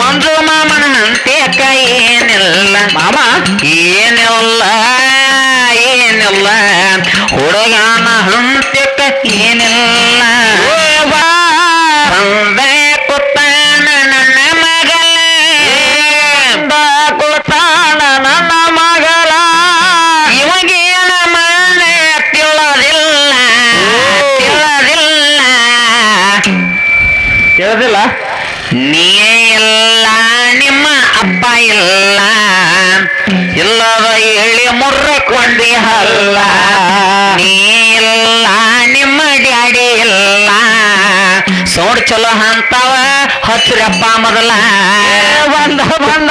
ಮಂಜು ಮಾಮನ ಅಕ್ಕ ಏನಿಲ್ಲ. ಮಾಮ ಏನಿಲ್ಲ ಏನಿಲ್ಲ. ಹುಡುಗನ ಹಂತೆ ಏನಿಲ್ಲ ಇಲ್ಲ ಇಲ್ಲದ ಹೇಳಿ ಮುರ್ರಕೊಂಡಿ ಹಲ್ಲ. ನೀ ಇಲ್ಲ, ನಿಮ್ಮ ಡ್ಯಾಡಿ ಇಲ್ಲ. ಸೋಡ್ ಚಲೋ ಅಂತಾವ ಹಚ್ರಪ್ಪ ಮೊದಲ. ಬಂದ ಬಂದ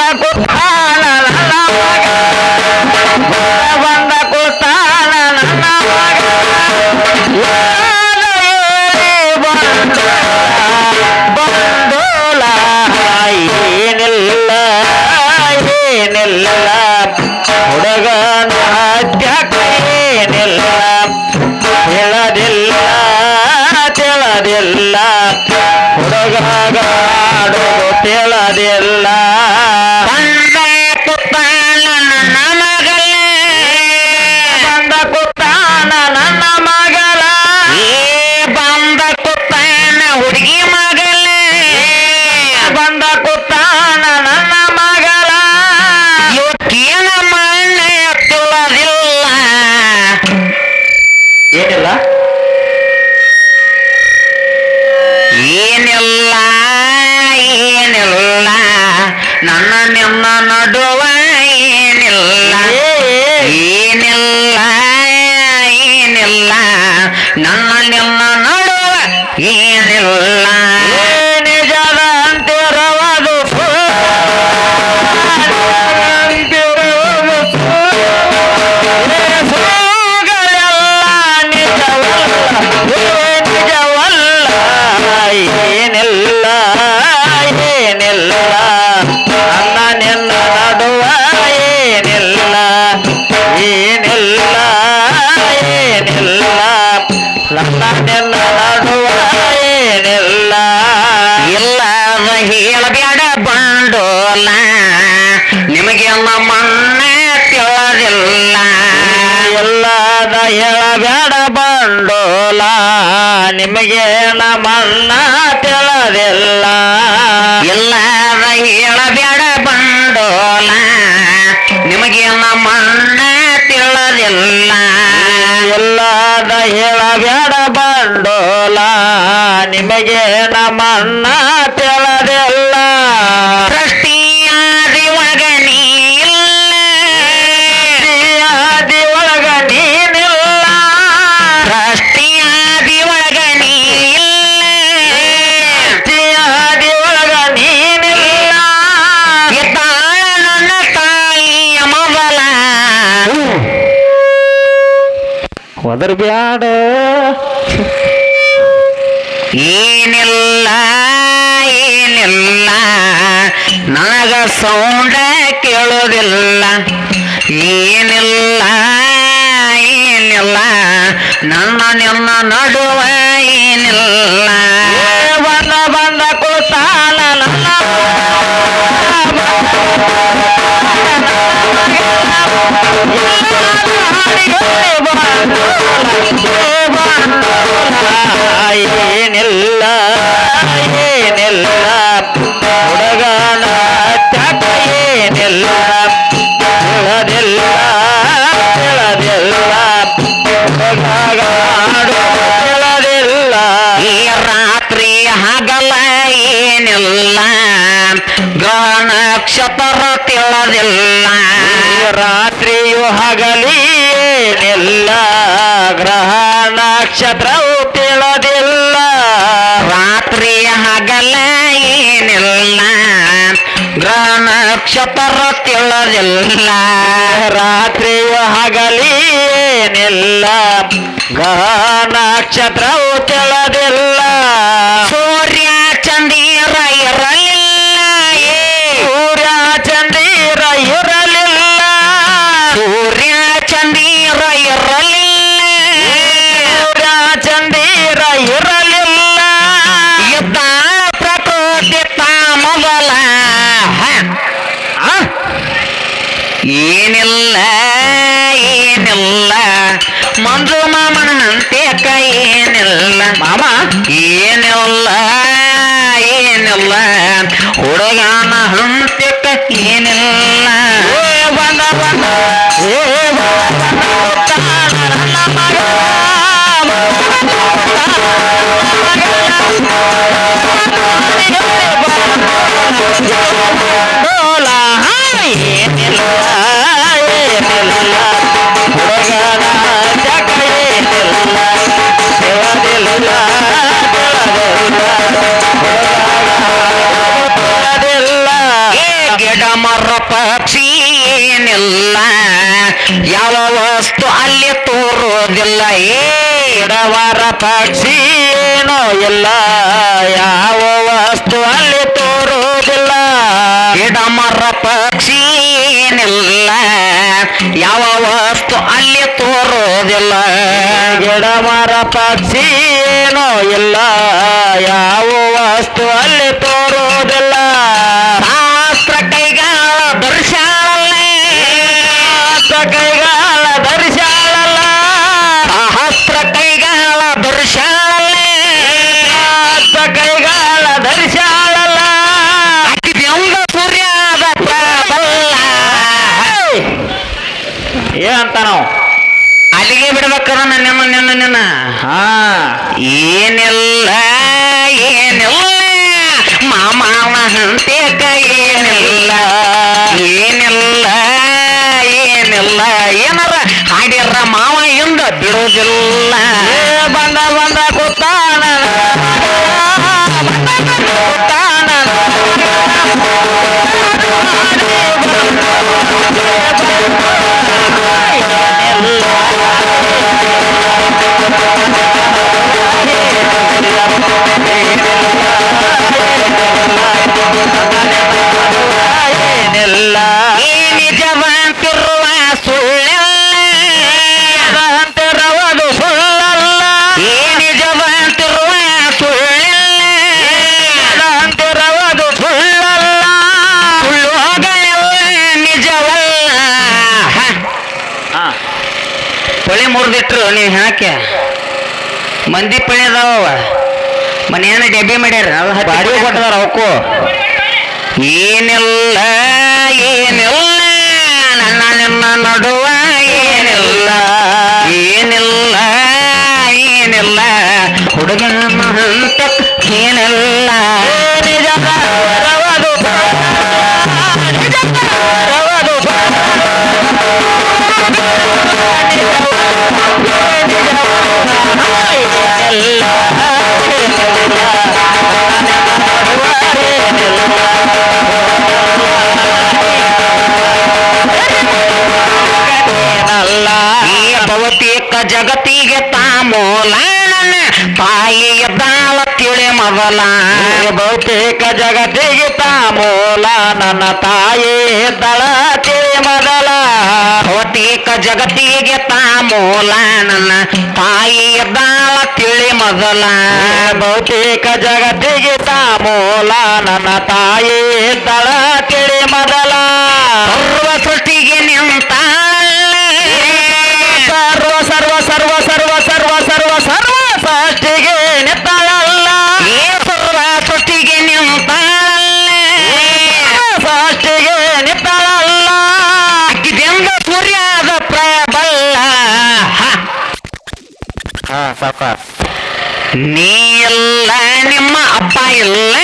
ಹುಡುಗನ ಹತ್ಯಾಕ ಏನಿಲ್ಲ ತಿಳದಿಲ್ಲ ತಿಳದಿಲ್ಲ ಹುಡುಗಾಡು ತಿಳದಿಲ್ಲ ಏನಿಲ್ಲ? ಏನಿಲ್ಲ ಏನಿಲ್ಲ. ನನ್ನ ನಿನ್ನ ನಡುವ ನಿಮಗೆ ನಮ್ಮನ್ನ ತಿಳಿದಿಲ್ಲ? ಇಲ್ಲದ ಹೇಳಬೇಡ ಬಂಡೋಲ ನಿಮಗೆ ನಮ್ಮನ್ನ ತಿಳಿದಿಲ್ಲ? ಎಲ್ಲದ ಹೇಳಬೇಡ ಬಂಡೋಲ ನಿಮಗೆ ನಮ್ಮನ್ನ ತಿಳಿದಿಲ್ಲ? ಒದರ್ ಬ್ಯಾಡ. ಏನಿಲ್ಲ ಏನಿಲ್ಲ. ನನಗ ಸೌಂಡ ಕೇಳೋದಿಲ್ಲ. ಏನಿಲ್ಲ ಏನಿಲ್ಲ. ನನ್ನ ನಿನ್ನ ನಡುವ ಏನಿಲ್ಲ. ನಕ್ಷತ್ರ ತಿಳದಿಲ್ಲ ರಾತ್ರಿಯು ಹಗಲಿ ಏನಿಲ್ಲ. ಗ್ರಹ ನಕ್ಷತ್ರವು ತಿಳದಿಲ್ಲ. ರಾತ್ರಿ ಹಗಲ ಏನಿಲ್ಲ. ಗ್ರಹ ನಕ್ಷತ್ರ ತಿಳದಿಲ್ಲ ರಾತ್ರಿಯು ಹಗಲಿ ಏನಿಲ್ಲ. ಗ್ರಹ ನಕ್ಷತ್ರವು ತಿಳಿದಿಲ್ಲ. ವಸ್ತು ಅಲ್ಲಿ ತೋರೋದಿಲ್ಲ ಏ ಗಿಡವರ ಪಕ್ಷಿ ಏನೋ ಇಲ್ಲ. ಯಾವ ವಸ್ತು ಅಲ್ಲಿ ತೋರೋದಿಲ್ಲ ಗಿಡ ಮರ ಪಕ್ಷಿ ಏನಿಲ್ಲ. ಯಾವ ವಸ್ತು ಅಲ್ಲಿ ತೋರೋದಿಲ್ಲ ಗಿಡಮರ ಪಕ್ಷಿ ಏನೋ ಇಲ್ಲ. ಯಾವ ವಸ್ತು ಅಲ್ಲಿ ನನ್ನ ಏನೆಲ್ಲ ಹಾ. ಏನಿಲ್ಲ ಏನೆಲ್ಲ. ಏನೆಲ್ಲ ಹಂತೇಕ ಏನಿಲ್ಲ. ಏನಿಲ್ಲ ಏನಿಲ್ಲ. ಏನಾರ ಹಾಡ್ಯಾರ ಮಾವ ಇಂದ ಬಿಡುವುದಿಲ್ಲ. ಮುರಿದಿಟ್ರು ನೀವು ಹಾಕಿ ಮಂದಿ ಪಣಿ ಅದಾವ ಮನೆಯನ್ನ ಡಬ್ಬಿ ಮಾಡ್ಯಾರ ಅದು ಕೊಟ್ಟದಾರ ಅವಕ್ಕೂ. ಏನಿಲ್ಲ ಏನಿಲ್ಲ ನನ್ನ ನಿನ್ನ ನಡುವ ತಿಳಿ ಮೊದಲ ಬಹುತೇಕ ಜಗತ್ತಿಗೆ ಮೂಲ ನನ್ನ ತಾಯಿ ದಳ ತಿಳಿ ಮೊದಲ ಬಹುತೇಕ ಜಗತ್ತಿಗೆ ತಾಮೂಲ ನನ್ನ ತಾಯಿಯ ಬಾಳ ತಿಳಿ ಮೊದಲ ಬಹುತೇಕ ಜಗತ್ತಿಗೆ ಮೂಲ ನನ್ನ ತಾಯಿ ದಳ ತಿಳಿ ಮೊದಲ ನೀ ಇಲ್ಲ ನಿಮ್ಮ ಅಪ್ಪ ಇಲ್ಲ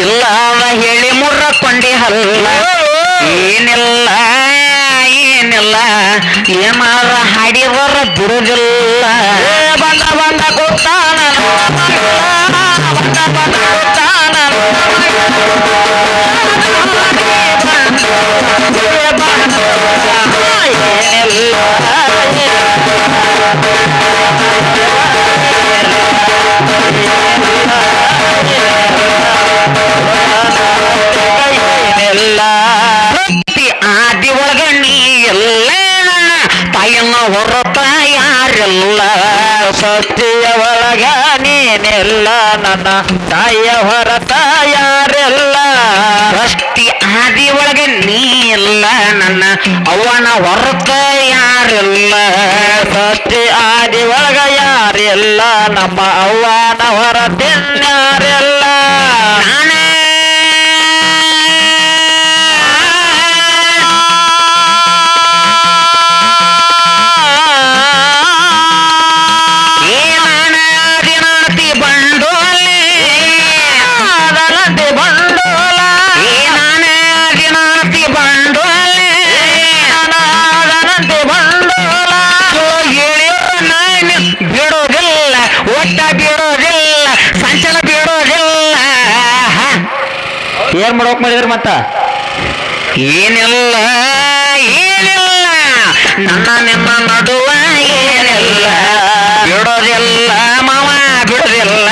ಇಲ್ಲವ ಹೇಳಿ ಮುರ್ರಕೊಂಡಿ ಹಲ್ಲ ಏನಿಲ್ಲ ಏನಿಲ್ಲ ಏನಾರ ಹಾಡಿದರ ಬಿಡುದಿಲ್ಲ ಏ ಬಂದ ಬಂದ ಕೂತಾನ ಬಂದ ಬಂದ ಕೂತಾನ ನೀನೆಲ್ಲ ನನ್ನ ತಾಯಿಯ ಹೊರತ ಯಾರೆಲ್ಲ ಭಕ್ತಿ ಆದಿ ಒಳಗೆ ನೀ ಇಲ್ಲ ನನ್ನ ಅವನ ಹೊರತ ಯಾರಿಲ್ಲ? ಸತ್ಯ ಆದಿ ಒಳಗ ಯಾರೆಲ್ಲ? ನಮ್ಮ ಅವ್ವನ ಹೊರ ಏನ್ ಮಾಡ್ಬೇಕ್ ಮಾಡಿದ್ರಿ ಮತ್ತ? ಏನಿಲ್ಲ ಏನಿಲ್ಲ. ನನ್ನ ನಿಮ್ಮ ನಡುವ ಏನಿಲ್ಲ. ಬಿಡೋದಿಲ್ಲ ಮಾವ, ಬಿಡೋದಿಲ್ಲ.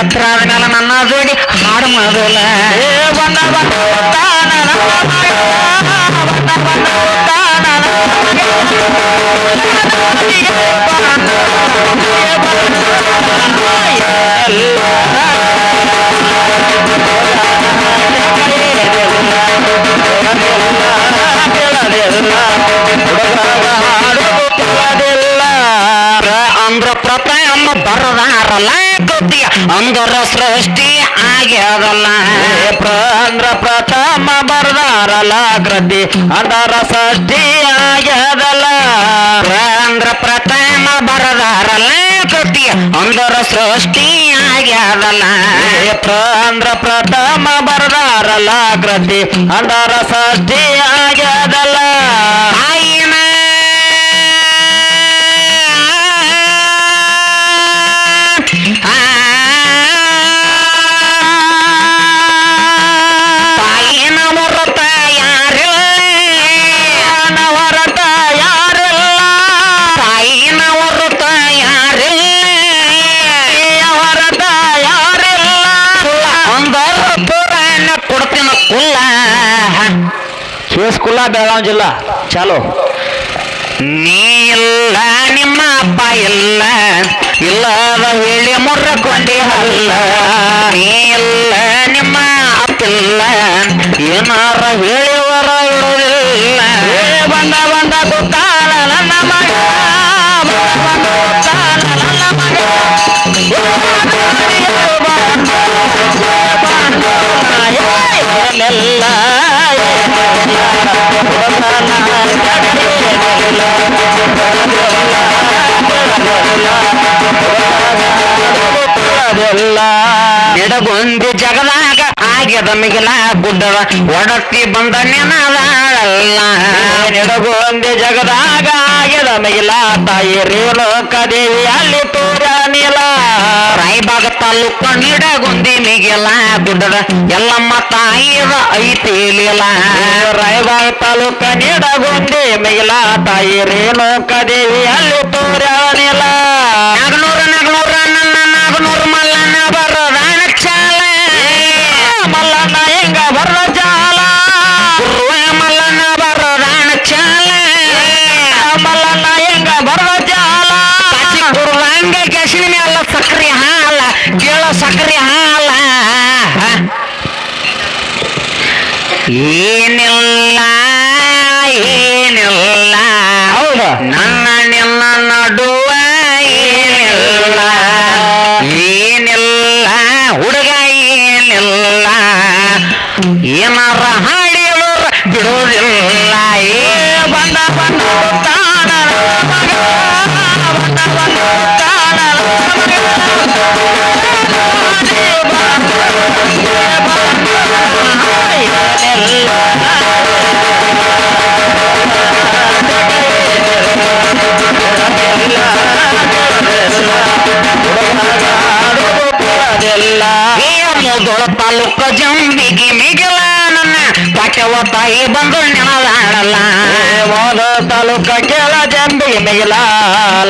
ಎತ್ತರ ಆದ್ಮೇಲೆ ನನ್ನ ಜೋಡಿ ಹಾಡು ಮಾಡೋಲ್ಲ ಏ ಬಂದ ಬಂದ ತಾನ ನನ್ನ ಮಗ. ಬಂದ ಬಂದ ಬರದಾರಲ್ಲ ಕೃತಿ ಅಂದರ ಸೃಷ್ಟಿ ಆಗ್ಯದಲ್ಲ ಅಂದ್ರ ಪ್ರಥಮ ಬರ್ದಾರಲ್ಲ ಕೃತಿ ಅದರ ಸೃಷ್ಟಿ ಆಗ್ಯದಲ್ಲ ಅಂದ್ರ ಪ್ರಥಮ ಬರದಾರಲ್ಲ ಕೃತಿ ಅಂದರ ಸೃಷ್ಟಿ ಆಗ್ಯದಲ್ಲ ಅಂದ್ರ ಪ್ರಥಮ ಬರದಾರಲ್ಲ ಕೃತಿ ಅದರ ಸೃಷ್ಟಿ ಆಗ್ಯದಲ್ಲ ಕೇಸ್ಕುಲ್ಲ ಬೆಳಗಾವಿ ಜಿಲ್ಲಾ ಚಾಲು. ನೀ ಇಲ್ಲ, ನಿಮ್ಮ ಅಪ್ಪ ಇಲ್ಲ. ಇಲ್ಲದ ಹೇಳಿ ಮುರ್ರಕೊಂಡಿ ಹಲ್ಲ. ನೀ ಇಲ್ಲ, ನಿಮ್ಮ ಅಪ್ಪಿಲ್ಲ ಏನಾರ ಹೇಳಿವರ ಇರೋದಿಲ್ಲ ಬಂದ ಬಂದ ಗೊತ್ತಾಲ ಎಡಗೊಂದಿ ಜಗದಾಗ ಆಗ್ಯದ ಮಿಗಿಲ ಗುಡ್ಡದ ಒಡತಿ ಬಂದ ನೆನದಾಳಲ್ಲ. ನಿಡಗೊಂದೆ ಜಗದಾಗ ಆಗ್ಯದ ಮಿಗಿಲ ತಾಯಿ ರೇಣುಕ ದೇವಿ ಅಲ್ಲಿ ತೋರ ನೀಲ. ರಾಯಬಾಗ ತಾಲೂಕು ನಿಡಗುಂದಿ ಮಿಗಿಲ ಗುಡ್ಡದ ಎಲ್ಲಮ್ಮ ತಾಯಿದ ಲೀಲ. ರಾಯಬಾಗ ತಾಲೂಕ ನಿಡಗೊಂದೆ ಮಿಗಿಲ ತಾಯಿ ರೇಣುಕ ದೇವಿ ಅಲ್ಲಿ ತೋರ ನೀಲ. ನನ್ನ ನಿನ್ನ ನಡುವ ಏನಿಲ್ಲ? ಏನಿಲ್ಲ? ಹುಡುಗ ಏನಿಲ್ಲ? ಏನಾರ ತಾಲೂಕ ಜಂಬಿಗಿ ಮಿಗಿಲ ನನ್ನ ಪಾಠವ ತಾಯಿ ಬಂದು ನೆನದಾಡಲ್ಲ ಮೋದ ತಾಲೂಕ ಕೆಳ ಜಂಬಿ ಮಿಗಿಲ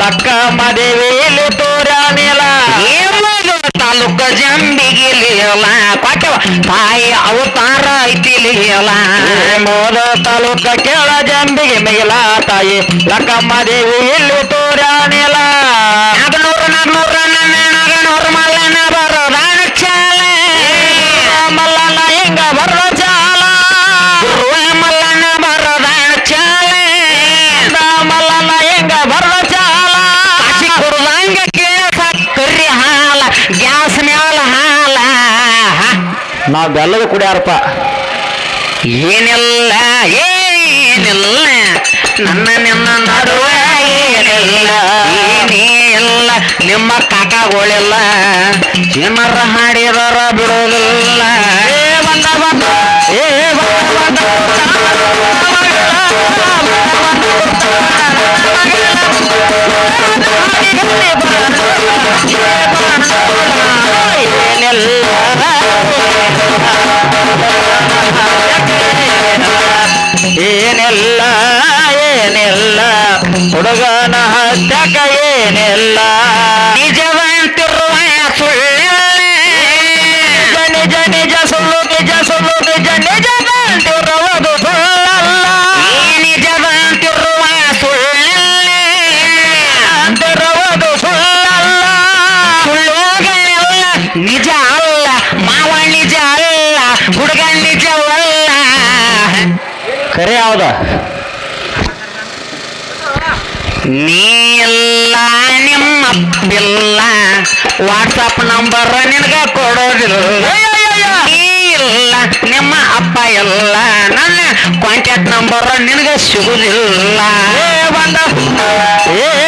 ಲಕ್ಕ ಮದೇವಿ ಇಲ್ಲಿ ತೋರ ನೀಲ ಏ ಮುದೋಳ ತಾಲೂಕ ಜಂಬಿಗಿ ಲಿಯಲ ಪಾಠವ ತಾಯಿ ಅವತಾರ ಐತಿಲಿಯಲ ಮೋದ ತಾಲೂಕ ಕೆಳ ಜಂಬಿಗೆ ಮಿಗಿಲ ತಾಯಿ ಲಕ್ಕಮ್ಮ ದೇವಿ ಇಲ್ಲಿ ತೋರ ಬೆಲ್ಲದ ಕುಡಿಯಾರಪ್ಪ ಏನಿಲ್ಲ ಏನಿಲ್ಲ ನನ್ನ ನಿನ್ನ ನಡುವೆ ಏನಿಲ್ಲ ಏನೇ ಇಲ್ಲ ನಿಮ್ಮ ಕಾಕಾಗಳಿಲ್ಲ ಜನರ ಹಾಡಿದರ ಬಿಡೋದಿಲ್ಲ ಏ ಬಂದ ಬಂದ ಏ ಬಂದ ಬಂದ ಏನೆಲ್ಲ ಏನೆಲ್ಲ? ಹುಡುಗನ ಹತ್ತಕ ಏನೆಲ್ಲ? ಯಾವ್ದ? ನೀ ಇಲ್ಲ ಬಿಲ್ಲ ವಾಟ್ಸಪ್ ನಂಬರ್ ನಿನಗ ಕೊಡೋದಿಲ್ಲ. ಇಲ್ಲ ನಿಮ್ಮ ಅಪ್ಪ ಎಲ್ಲ. ನನ್ನ ಕಾಂಟ್ಯಾಕ್ಟ್ ನಂಬರ್ ನಿನಗ ಸಿಗುದಿಲ್ಲ. ಏ ಬಂದ. ಏನು